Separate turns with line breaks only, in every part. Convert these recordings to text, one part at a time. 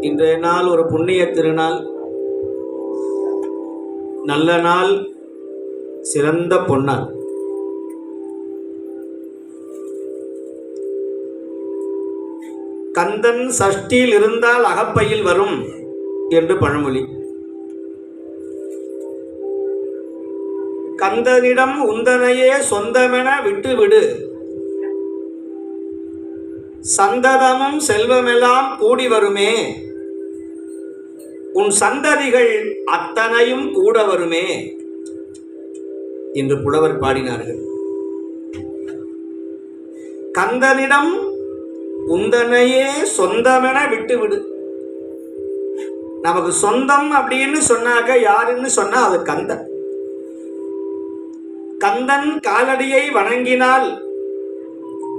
இன்றைய நாள் ஒரு புண்ணிய திருநாள். நல்ல நாள் சிறந்த பொன்னாள். கந்தன் சஷ்டியில் இருந்தால் அகப்பையில் வரும் என்று பழமொழி. கந்தனிடம் உந்தனையே சொந்தமென விட்டுவிடு. சந்ததமும் செல்வமெல்லாம் கூடி வருமே. உன் சந்ததிகள் அத்தனையும் கூட வருமே. என்று புலவர் பாடினார்கள். கந்தனிடம் உந்தனையே சொந்தமென விட்டுவிடு. நமக்கு சொந்தம் அப்படின்னு சொன்னாக்க யாருன்னு சொன்னா அது கந்தன். கந்தன் காலடியை வணங்கினால்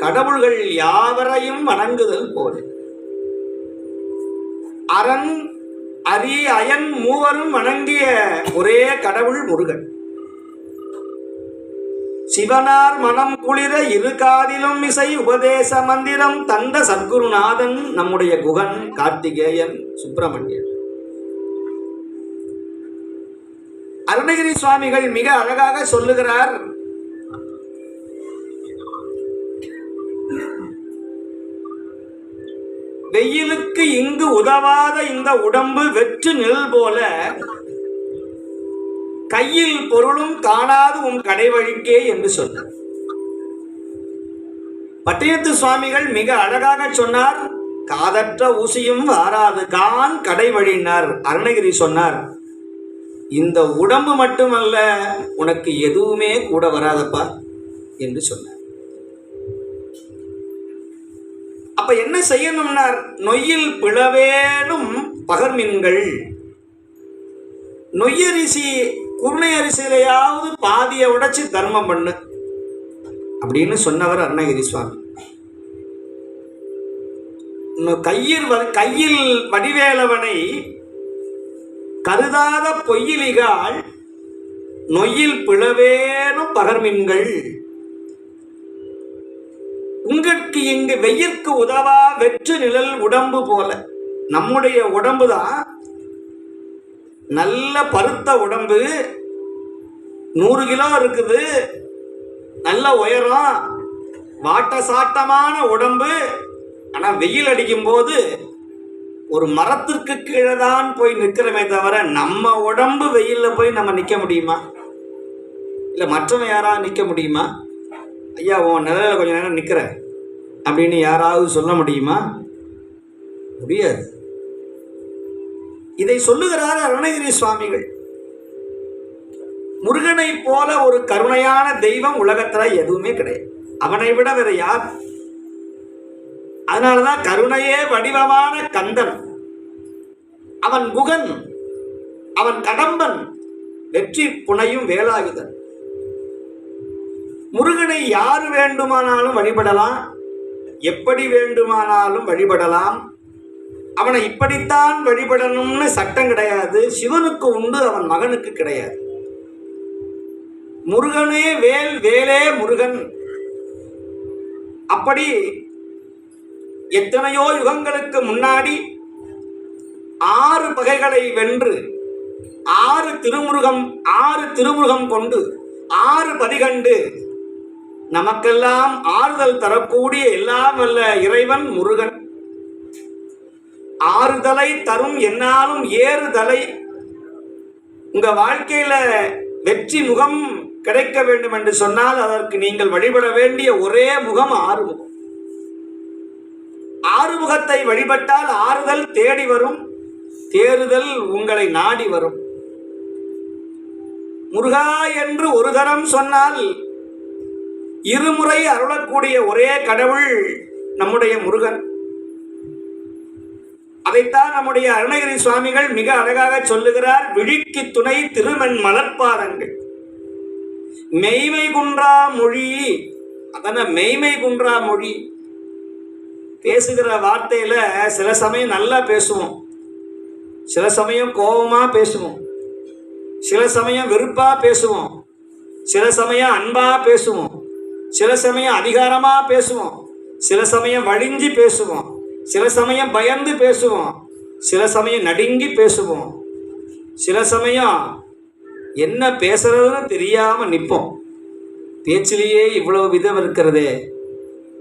கடவுள்கள் யாவரையும் வணங்குதல் போல. அரண் அரி அயன் மூவரும் வணங்கிய ஒரே கடவுள் முருகன். சிவனார் மனம் குளிர இரு காதிலும் இசை உபதேச மந்திரம் தந்த சத்குருநாதன் நம்முடைய குகன் கார்த்திகேயன் சுப்பிரமணியன். அருணகிரி சுவாமிகள் மிக அழகாக சொல்லுகிறார் வெயிலுக்கு இங்கு உதவாத இந்த உடம்பு வெற்று நெல் போல கையில் பொருளும் காணாது உன் கடைவழிக்கே என்று சொன்னார். பட்டினத்து சுவாமிகள் மிக அழகாக சொன்னார் காதற்ற ஊசியும் வாராது கான் கடை வழினார் அருணகிரி சொன்னார் இந்த உடம்பு மட்டுமல்ல உனக்கு எதுவுமே கூட வராதப்பா என்று சொன்னார். அப்ப என்ன செய்யணும்னார்? நொய்யில் பிளவேனும் பகர்மின்கள். நொய்யரிசி குருணை அரிசியிலையாவது பாதியை உடைச்சு தர்மம் பண்ணு. அப்படின்னு சொன்னவர் அருணகிரி சுவாமி. கையில் வ- கையில் வடிவேலவனை கருதாத பொய்யிலிகால் நொய்யில் பிளவேனும் பகர்மின்கள். உங்களுக்கு இங்கு வெயிற்கு உதவா வெற்று நிழல் உடம்பு போல. நம்முடைய உடம்பு தான் நல்ல பருத்த உடம்பு. நூறு கிலோ இருக்குது. நல்ல உயரம். வாட்ட சாட்டமான உடம்பு. ஆனால் வெயில் அடிக்கும்போது ஒரு மரத்திற்கு கீழே தான் போய் நிற்கிறமே தவிர நம்ம உடம்பு வெயிலில் போய் நம்ம நிற்க முடியுமா? இல்லை மற்றவன் யாராவது நிற்க முடியுமா? ஐயா உன் நிலையில் கொஞ்சம் நேரம் நிற்கிற அப்படின்னு யாராவது சொல்ல முடியுமா? முடியாது. இதை சொல்லுகிறார் அருணகிரி சுவாமிகள். முருகனை போல ஒரு கருணையான தெய்வம் உலகத்துல எதுவுமே கிடையாது. அவனை விட வேற யார்? அதனாலதான் கருணையே வடிவமான கந்தன். அவன் குகன் அவன் கடம்பன் வெற்றி புனையும் வேலாயுதன். முருகனை யார் வேண்டுமானாலும் வழிபடலாம். எப்படி வேண்டுமானாலும் வழிபடலாம். அவனை இப்படித்தான் வழிபடணும்னு சட்டம் கிடையாது. சிவனுக்கு உண்டு அவன் மகனுக்கு கிடையாது. முருகனே வேல் வேலே முருகன். அப்படி எத்தனையோ யுகங்களுக்கு முன்னாடி ஆறு பகைகளை வென்று ஆறு திருமுருகம் ஆறு திருமுருகம் கொண்டு ஆறு பதிகண்டு நமக்கெல்லாம் ஆறுதல் தரக்கூடிய எல்லாம் வல்ல இறைவன் முருகன். ஆறுதலை தரும் என்னாலும் ஏறுதலை உங்க வாழ்க்கையில வெற்றி முகம் கிடைக்க வேண்டும் என்று சொன்னால் அதற்கு நீங்கள் வழிபட வேண்டிய ஒரே முகம் ஆறுமுகம். ஆறுமுகத்தை வழிபட்டால் ஆறுதல் தேடி வரும் தேறுதல் உங்களை நாடி வரும். முருகா என்று ஒரு தரம் சொன்னால் இருமுறை அருளக்கூடிய ஒரே கடவுள் நம்முடைய முருகன். அதைத்தான் நம்முடைய அருணகிரி சுவாமிகள் மிக அழகாக சொல்லுகிறார் விழிக்கு துணை திருமண் மலர்பாதங்கள். மெய்மை குன்றா மொழி அதன மெய்மை குன்றா மொழி. பேசுகிற வார்த்தையில சில சமயம் நல்லா பேசுவோம். சில சமயம் கோபமா பேசுவோம். சில சமயம் வெறுப்பா பேசுவோம். சில சமயம் அன்பா பேசுவோம். சில சமயம் அதிகாரமாக பேசுவோம். சில சமயம் வழிஞ்சி பேசுவோம். சில சமயம் பயந்து பேசுவோம். சில சமயம் நடுங்கி பேசுவோம். சில சமயம் என்ன பேசுறதுன்னு தெரியாமல் நிற்போம் பேச்சிலேயே இவ்வளவு விதம் இருக்கிறதே.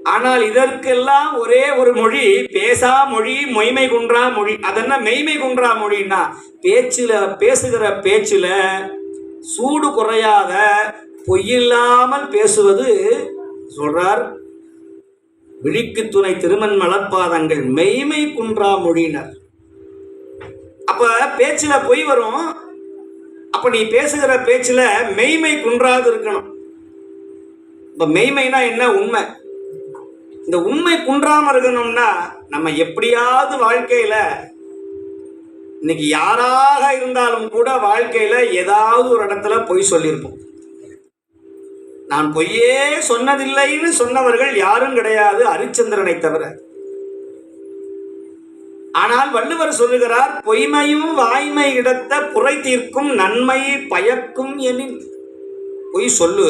ஆனால் இதற்கெல்லாம் ஒரே ஒரு மொழி பேசா மொழி மொய்மை குன்றா மொழி. அதென்ன மெய்மை குன்றா மொழின்னா பேச்சில் பேசுகிற பேச்சில் சூடு குறையாத பொய்யில்லாமல் பேசுவது சொல்றார் விழிக்கு துணை திருமண் மலர்பாதங்கள் மெய்மை குன்றா மொழியினர். அப்ப பேச்சுல பொய் வரும். அப்ப நீ பேசுகிற பேச்சுல மெய்மை குன்றாது இருக்கணும். இப்ப மெய்மைனா என்ன? உண்மை. இந்த உண்மை குன்றாம இருக்கணும்னா நம்ம எப்படியாவது வாழ்க்கையில இன்னைக்கு யாராக இருந்தாலும் கூட வாழ்க்கையில ஏதாவது ஒரு இடத்துல பொய் சொல்லியிருப்போம். நான் பொய்யே சொன்னதில்லைன்னு சொன்னவர்கள் யாரும் கிடையாது ஹரிச்சந்திரனை தவிர. ஆனால் வள்ளுவர் சொல்லுகிறார் பொய்மையும் வாய்மை இடத்த புரை தீர்க்கும் நன்மை பயக்கும் எனின். பொய் சொல்லு.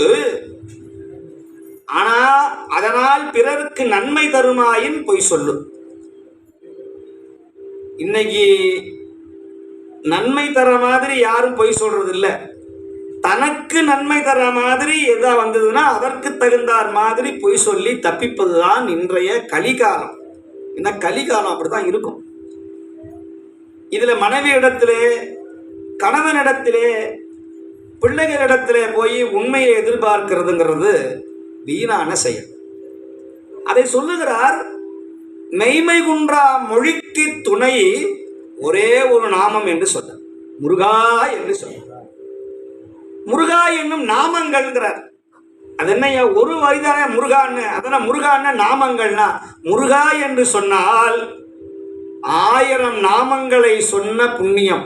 ஆனா அதனால் பிறருக்கு நன்மை தருமாயின் பொய் சொல்லு. இன்னைக்கு நன்மை தர மாதிரி யாரும் பொய் சொல்றது இல்லை தனக்கு நன்மை தர மாதிரி எதா வந்ததுன்னா அதற்கு தகுந்தார் மாதிரி பொய் சொல்லி தப்பிப்பதுதான் இன்றைய கலிகாலம். இந்த கலிகாலம் அப்படிதான் இருக்கும். இதுல மனைவி இடத்திலே கணவனிடத்திலே பிள்ளைகளிடத்திலே போய் உண்மையை எதிர்பார்க்கிறதுங்கிறது வீணான செயல். அதை சொல்லுகிறார் மெய்மை குன்றா மொழிக்கு துணை ஒரே ஒரு நாமம் என்று சொல்ல முருகா என்று சொன்னார். முருகா என்னும் நாமங்கள்ங்கிறார். அது என்னய்யா? ஒரு வரிதானே முருகான்னு. அதனால் முருகான்னு நாமங்கள்னா முருகா என்று சொன்னால் ஆயிரம் நாமங்களை சொன்ன புண்ணியம்.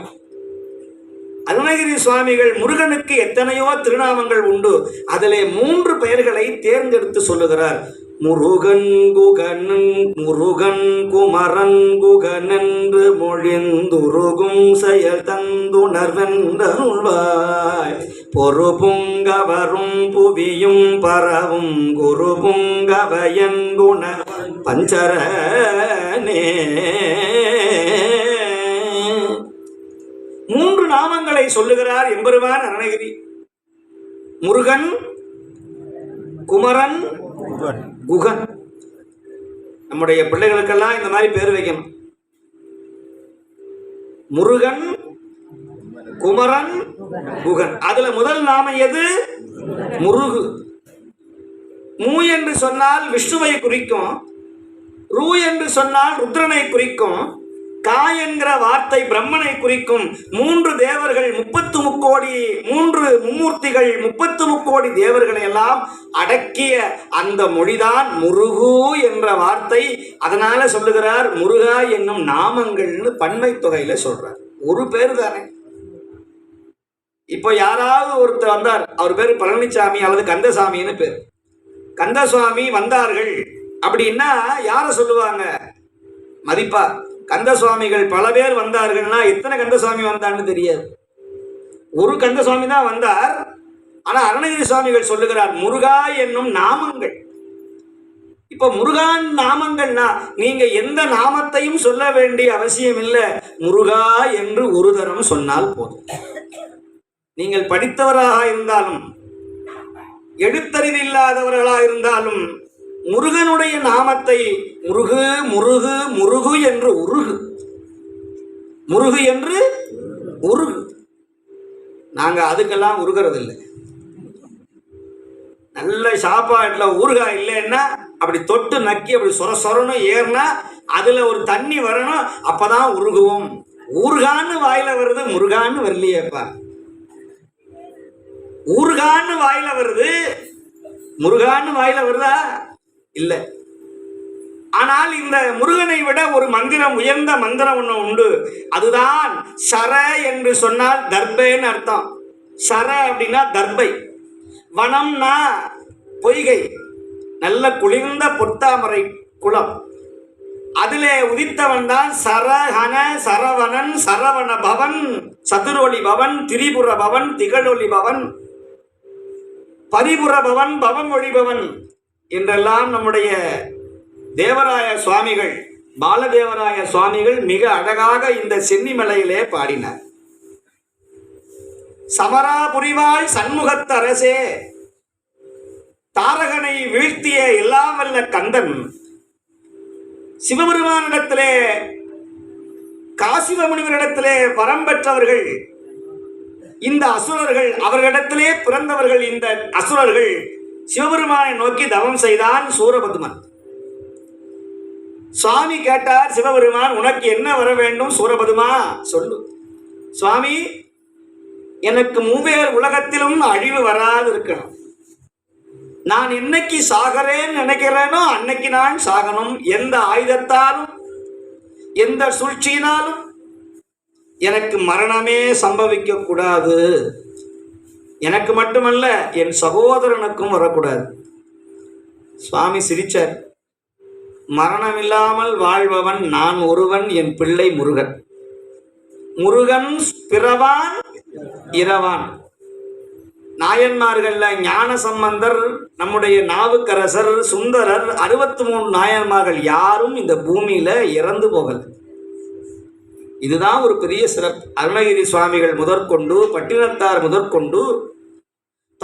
அருணகிரி சுவாமிகள் முருகனுக்கு எத்தனையோ திருநாமங்கள் உண்டு. அதிலே மூன்று பெயர்களை தேர்ந்தெடுத்து சொல்லுகிறார். முருகன் குகனன் முருகன் குமரன் குகனென்று மொழிந்துருகும் செயல் தந்துணர்வென்றருள்வாய். பொறுபுங்கவரும் புவியும் பரவும் குருபுங்கவையன் குண பஞ்சரனே. மூன்று நாமங்களை சொல்லுகிறார் எம்பெருமான் அருணகிரி. முருகன் குமரன் குகன். நம்முடைய பிள்ளைகளுக்கெல்லாம் இந்த மாதிரி பேர் வைக்கணும். முருகன் குமரன் குகன். அதுல முதல் நாமம் எது? முருகு. மூ என்று சொன்னால் விஷ்ணுவை குறிக்கும். ரூ என்று சொன்னால் ருத்ரனை குறிக்கும். கா என்கிற வார்த்தை பிரம்மனை குறிக்கும். மூன்று தேவர்கள் முப்பத்து முக்கோடி மூன்று மும்மூர்த்திகள் முப்பத்து முக்கோடி தேவர்களை எல்லாம் அடக்கிய அந்த மொழிதான் முருகு என்ற வார்த்தை. அதனால சொல்லுகிறார் முருகா என்னும் நாமங்கள்னு பன்மை தொகையில சொல்றார். ஒரு பேர் தானே. இப்போ யாராவது ஒருத்தர் வந்தார் அவர் பேர் பழனிசாமி அல்லது கந்தசாமின்னு பேர். கந்தசுவாமி வந்தார்கள். அப்படின்னா யாரை சொல்லுவாங்க? மதிப்பா? கந்தசுவாமிகள் பல பேர் வந்தார்கள்னா எத்தனை கந்தசுவாமி வந்தான்னு தெரியாது. ஒரு கந்தசுவாமி தான் வந்தார். ஆனால் அருணகிரி சுவாமிகள் சொல்லுகிறார் முருகா என்னும் நாமங்கள். இப்போ முருகான் நாமங்கள்னா நீங்க எந்த நாமத்தையும் சொல்ல வேண்டிய அவசியம் இல்லை. முருகா என்று ஒரு தரம் சொன்னால் போதும். நீங்கள் படித்தவராக இருந்தாலும் எழுத்தறிவு இல்லாதவர்களாக இருந்தாலும் முருகனுடைய நாமத்தை முருகு முருகு முருகு என்று உருகு. முருகு என்று உருகு. நாங்கள் அதுக்கெல்லாம் உருகிறது இல்லை நல்ல சாப்பாட்டில் ஊறுகாய் இல்லைன்னா அப்படி தொட்டு நக்கி அப்படி சொர சொரணும் ஏறினா அதில் ஒரு தண்ணி வரணும் அப்போ தான் உருகுவோம். ஊறுகான்னு வாயில் வருது முருகான்னு வரலையேப்பா ஊறுகான்னு வாயில் வருது முருகான்னு வாயில் வருதா? இல்லை. ஆனால் இந்த முருகனை விட ஒரு மந்திரம் உயர்ந்த மந்திரம் ஒன்று உண்டு. அதுதான் சர என்று சொன்னால் தர்பைன்னு அர்த்தம். சர அப்படின்னா தர்பை வனம்னா பொய்கை. நல்ல குளிர்ந்த பொத்தாமரை குளம். அதிலே உதித்தவன் தான் சரஹன சரவணன் சரவண பவன் சதுரொளி பவன் திரிபுர பவன் திகழொளி பவன் பரிபுர பவன் பவமொழி ஒளிபவன் என்றெல்லாம் நம்முடைய தேவராய சுவாமிகள் பாலதேவராய சுவாமிகள் மிக அழகாக இந்த சென்னிமலையிலே பாடினார். சமரா புரிவாய் சண்முகத்தரசே தாரகனை வீழ்த்திய எல்லாமல்ல கந்தன் சிவபெருமானிடத்திலே காசிவ முனிவரிடத்திலே வரம் பெற்றவர்கள் இந்த அசுரர்கள் அவர்களிடத்திலே பிறந்தவர்கள் இந்த அசுரர்கள் சிவபெருமானை நோக்கி தவம் செய்தான் சூரபதுமன். சுவாமி கேட்டார் சிவபெருமான் உனக்கு என்ன வர வேண்டும்? சூரபதுமா சொல்லு. சுவாமி எனக்கு மூவேர் உலகத்திலும் அழிவு வராது இருக்கணும். நான் என்னைக்கு சாகிறேன்னு நினைக்கிறேனோ அன்னைக்கு நான் சாகணும். எந்த ஆயுதத்தாலும் எந்த சூழ்ச்சியினாலும் எனக்கு மரணமே சம்பவிக்க கூடாது எனக்கு மட்டுமல்ல என் சகோதரனுக்கும் வரக்கூடாது. சுவாமி சிரிச்சார். மரணமில்லாமல் வாழ்பவன் நான் ஒருவன் என் பிள்ளை முருகன். முருகன் பிறவான் இரவான். நாயன்மார்கள்ல ஞான சம்பந்தர் நம்முடைய நாவுக்கரசர் சுந்தரர் அறுபத்தி மூணு நாயன்மார்கள் யாரும் இந்த பூமியில இறந்து போகல. இதுதான் ஒரு பெரிய சிறப்பு. அருணகிரி சுவாமிகள் முதற்கொண்டு பட்டினத்தார் முதற்கொண்டு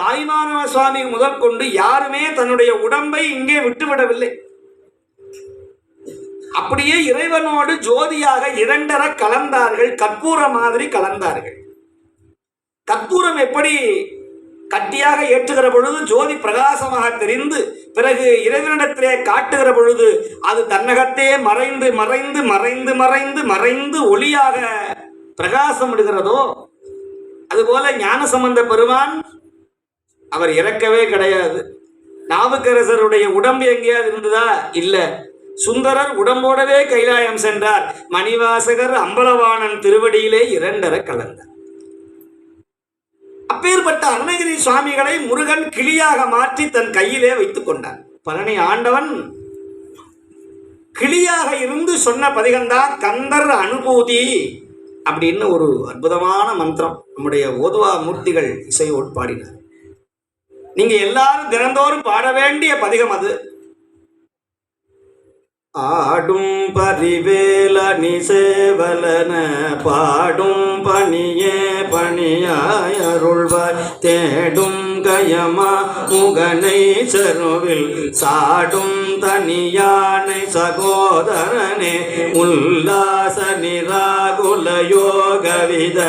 தாய்மானவ சுவாமி முதற்கொண்டு யாருமே தன்னுடைய உடம்பை இங்கே விட்டுவிடவில்லை. அப்படியே இறைவனோடு ஜோதியாக இரண்டர கலந்தார்கள் கற்பூர மாதிரி கலந்தார்கள். கற்பூரம் எப்படி கட்டியாக ஏற்றுகிற பொழுது ஜோதி பிரகாசமாக தெரிந்து பிறகு இறைவனிடத்திலே காட்டுகிற பொழுது அது தன்னகத்தே மறைந்து மறைந்து மறைந்து மறைந்து மறைந்து ஒளியாக பிரகாசம் விடுகிறதோ அதுபோல ஞான சம்பந்த பெருமான் அவர் இறக்கவே கிடையாது. நாவுக்கரசருடைய உடம்பு எங்கேயாவது இருந்ததா? இல்லை. சுந்தரர் உடம்போடவே கைலாயம் சென்றார். மணிவாசகர் அம்பலவாணன் திருவடியிலே இரண்டர கலந்தார் அப்பேற்பட்ட அருணகிரி சுவாமிகளை முருகன் கிளியாக மாற்றி தன் கையிலே வைத்துக் கொண்டான். பழனி ஆண்டவன் கிளியாக இருந்து சொன்ன பதிகம்தான் கந்தர் அனுபூதி அப்படின்னு ஒரு அற்புதமான மந்திரம். நம்முடைய ஓதுவா மூர்த்திகள் இசை பாடினார். நீங்க எல்லாரும் தினந்தோறும் பாட வேண்டிய பதிகம் அது. ஆடும் பரிவேல நிசேவலன பாடும் பணியே பணியாய் அருள்வாய் தேடும் கயமா முகனை செருவில் சாடும் தனியானை சகோதரனே உல்லாச நிராகுல யோகவித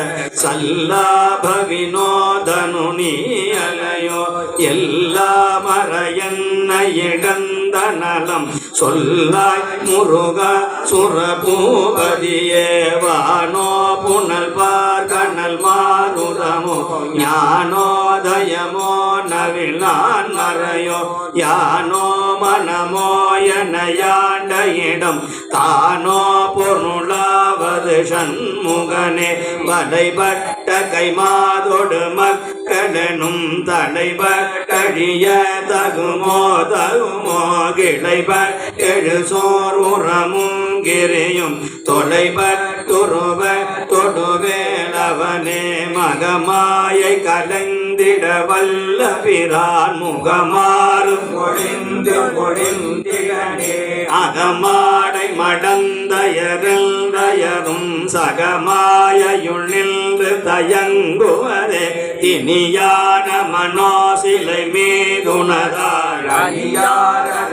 சல்லாப வினோதனு நீ அலையோ எல்லா மறையன்ன இடந்த நலம் சொல்லாய் முருகா சுரபூபதியே வானோ புனல் பார் கனல் மானுரமோ ஞானோதயமோ நவிழான் மறையோ யானோ மனமோ என யாண்ட இடம் தானோ பொருளாவது சண்முகனே வடைபட்ட கைமாதொடு மக் கடனும் தலைவர் கழிய தகுமோ தகுமோ கிளைவர். எழு சோர் உரமும் கிரியும். தொலைபட்டுருவ தொடுவேலவனே மகமாயை கலைந்திட வல்ல பிரான் முகமாறு பொழிந்து பொழிந்திடனே. அகமாட மடந்தயரில் தயரும் சகமாயுள் நின்று தயங்குவதே. இனியான மனோசிலை மீதுனதாழ்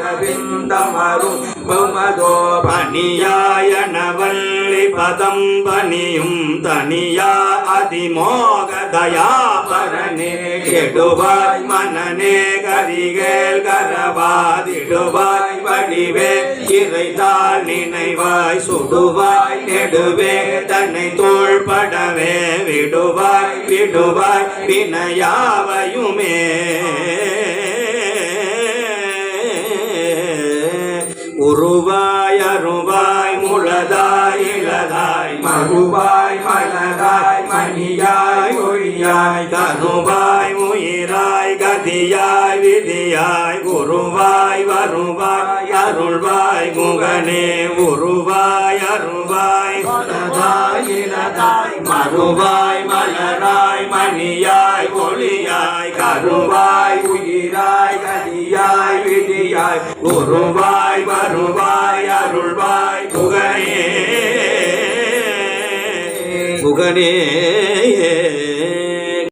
அணியாரவிந்தமரும் புமதோ பணியாயன பதம் பணியும் தனியா அதிமோக தயாபரனே கெடுவாய் மனநே கரிகேல் கரவாதிடுவாய் வடிவே இறைத்தாள் நினைவாய் சுடுவாய் நெடுவே தன்னை தோள்படவே விடுவாய் விடுவாய் வினையாவையுமே. உருவாய் அருவாய் முளதாய் இளதாய் மறுவாய் மலராய் மணியாய் ஒழியாய் தனுவாய் உயிராய் கதியாய் விதியாய் குருவாய் வருவாய் அருள்வாய் முகனே உருவாய் அருள்வாய் மனதாய் இனதாய் மறுவாய் மலராய் மணியாய் ஒளியாய் கருவாய் உயிராய் கதியாய் விதியாய் உருவாய் வருவாய் அருள்வாய் முகனே முகனே.